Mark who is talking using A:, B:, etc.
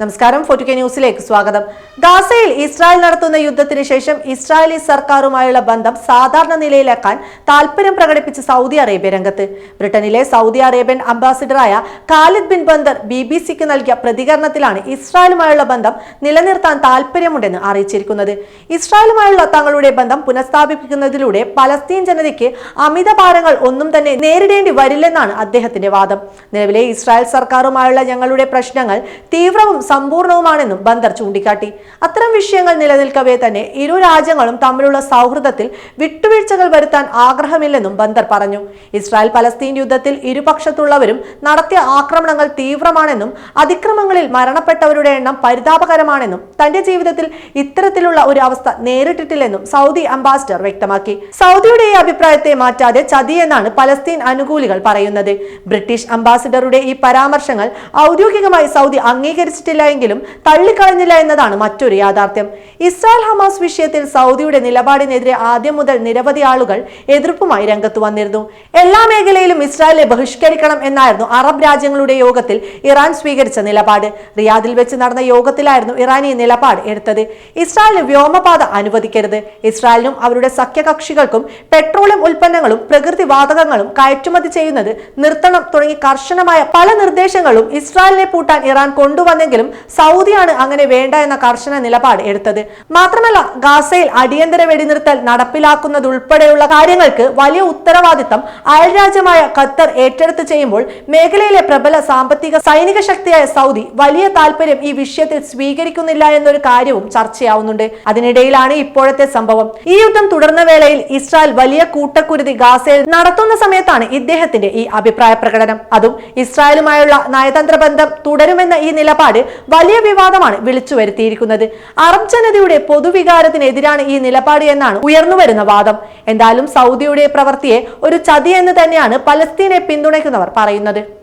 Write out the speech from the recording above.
A: നമസ്കാരം. Forty K ന്യൂസിലേക്ക് സ്വാഗതം. ഗാസയിൽ ഇസ്രായേൽ നടത്തുന്ന യുദ്ധത്തിന് ശേഷം ഇസ്രായേലി സർക്കാരുമായുള്ള ബന്ധം സാധാരണ നിലയിലാക്കാൻ താൽപര്യം പ്രകടിപ്പിച്ച് സൗദി അറേബ്യ രംഗത്ത്. ബ്രിട്ടനിലെ Saudi Arabian അംബാസിഡറായ Khalid bin Bandar B B സിക്ക് നൽകിയ പ്രതികരണത്തിലാണ് ഇസ്രായേലുമായുള്ള ബന്ധം നിലനിർത്താൻ താൽപര്യമുണ്ടെന്ന് അറിയിച്ചിരിക്കുന്നത്. ഇസ്രായേലുമായുള്ള തങ്ങളുടെ ബന്ധം പുനഃസ്ഥാപിക്കുന്നതിലൂടെ പലസ്തീൻ ജനതയ്ക്ക് അമിത ഭാരങ്ങൾ ഒന്നും തന്നെ നേരിടേണ്ടി വരില്ലെന്നാണ് അദ്ദേഹത്തിന്റെ വാദം. നിലവിലെ ഇസ്രായേൽ സർക്കാരുമായുള്ള ഞങ്ങളുടെ പ്രശ്നങ്ങൾ തീവ്രവും സമ്പൂർണവുമാണെന്നും ബന്ദർ ചൂണ്ടിക്കാട്ടി. അത്തരം വിഷയങ്ങൾ നിലനിൽക്കവേ തന്നെ ഇരു രാജ്യങ്ങളും തമ്മിലുള്ള സൗഹൃദത്തിൽ വിട്ടുവീഴ്ചകൾ വരുത്താൻ ആഗ്രഹമില്ലെന്നും ബന്ദർ പറഞ്ഞു. ഇസ്രായേൽ പലസ്തീൻ യുദ്ധത്തിൽ ഇരുപക്ഷത്തുള്ളവരും നടത്തിയ ആക്രമണങ്ങൾ തീവ്രമാണെന്നും അതിക്രമങ്ങളിൽ മരണപ്പെട്ടവരുടെ എണ്ണം പരിതാപകരമാണെന്നും തന്റെ ജീവിതത്തിൽ ഇത്തരത്തിലുള്ള ഒരു അവസ്ഥ നേരിട്ടിട്ടില്ലെന്നും സൗദി അംബാസിഡർ വ്യക്തമാക്കി. സൗദിയുടെ ഈ അഭിപ്രായത്തെ മാറ്റാതെ ചതി എന്നാണ് പലസ്തീൻ അനുകൂലികൾ പറയുന്നത്. ബ്രിട്ടീഷ് അംബാസിഡറുടെ ഈ പരാമർശങ്ങൾ ഔദ്യോഗികമായി സൗദി അംഗീകരിച്ചിട്ടില്ല എങ്കിലും തള്ളിക്കളഞ്ഞില്ല എന്നതാണ് മറ്റൊരു യാഥാർത്ഥ്യം. ഇസ്രായേൽ ഹമാസ് വിഷയത്തിൽ സൗദിയുടെ നിലപാടിനെതിരെ ആദ്യം മുതൽ നിരവധി ആളുകൾ എതിർപ്പുമായി രംഗത്ത് വന്നിരുന്നു. എല്ലാ മേഖലയിലും ഇസ്രായേലിനെ ബഹിഷ്കരിക്കണം എന്നായിരുന്നു അറബ് രാജ്യങ്ങളുടെ യോഗത്തിൽ ഇറാൻ സ്വീകരിച്ച നിലപാട്. റിയാദിൽ വെച്ച് നടന്ന യോഗത്തിലായിരുന്നു ഇറാൻ ഈ നിലപാട് എടുത്തത്. ഇസ്രായേലിന് വ്യോമപാത അനുവദിക്കരുത്. ഇസ്രായേലിനും അവരുടെ സഖ്യകക്ഷികൾക്കും പെട്രോളിയം ഉൽപ്പന്നങ്ങളും പ്രകൃതി വാതകങ്ങളും കയറ്റുമതി ചെയ്യുന്നത് നിർത്തണം തുടങ്ങി കർശനമായ പല നിർദ്ദേശങ്ങളും ഇസ്രായേലിനെ പൂട്ടാൻ ഇറാൻ കൊണ്ടുവന്നെങ്കിലും സൗദിയാണ് അങ്ങനെ വേണ്ട എന്ന കർശന നിലപാട് എടുത്തത്. മാത്രമല്ല ഗാസയിൽ അടിയന്തര വെടിനിർത്തൽ നടപ്പിലാക്കുന്നതുൾപ്പെടെയുള്ള കാര്യങ്ങൾക്ക് വലിയ ഉത്തരവാദിത്തം അയൽരാജ്യമായ ഖത്തർ ഏറ്റെടുത്ത് ചെയ്യുമ്പോൾ മേഖലയിലെ പ്രബല സാമ്പത്തിക സൈനിക ശക്തിയായ സൗദി വലിയ താല്പര്യം ഈ വിഷയത്തിൽ സ്വീകരിക്കുന്നില്ല എന്നൊരു കാര്യവും ചർച്ചയാവുന്നുണ്ട്. അതിനിടയിലാണ് ഇപ്പോഴത്തെ സംഭവം. ഈ യുദ്ധം തുടർന്ന വേളയിൽ ഇസ്രായേൽ വലിയ കൂട്ടക്കുരുതി ഗാസയിൽ നടത്തുന്ന സമയത്താണ് ഇദ്ദേഹത്തിന്റെ ഈ അഭിപ്രായ പ്രകടനം. അതും ഇസ്രായേലുമായുള്ള നയതന്ത്ര ബന്ധം തുടരുമെന്ന ഈ നിലപാട് വലിയ വിവാദമാണ് വിളിച്ചു വരുത്തിയിരിക്കുന്നത്. അറബ് ജനതയുടെ പൊതുവികാരത്തിനെതിരാണ് ഈ നിലപാട് എന്നാണ് ഉയർന്നുവരുന്ന വാദം. എന്തായാലും സൗദിയുടെ പ്രവൃത്തിയെ ഒരു ചതി എന്ന് തന്നെയാണ് പലസ്തീനെ പിന്തുണയ്ക്കുന്നവർ പറയുന്നത്.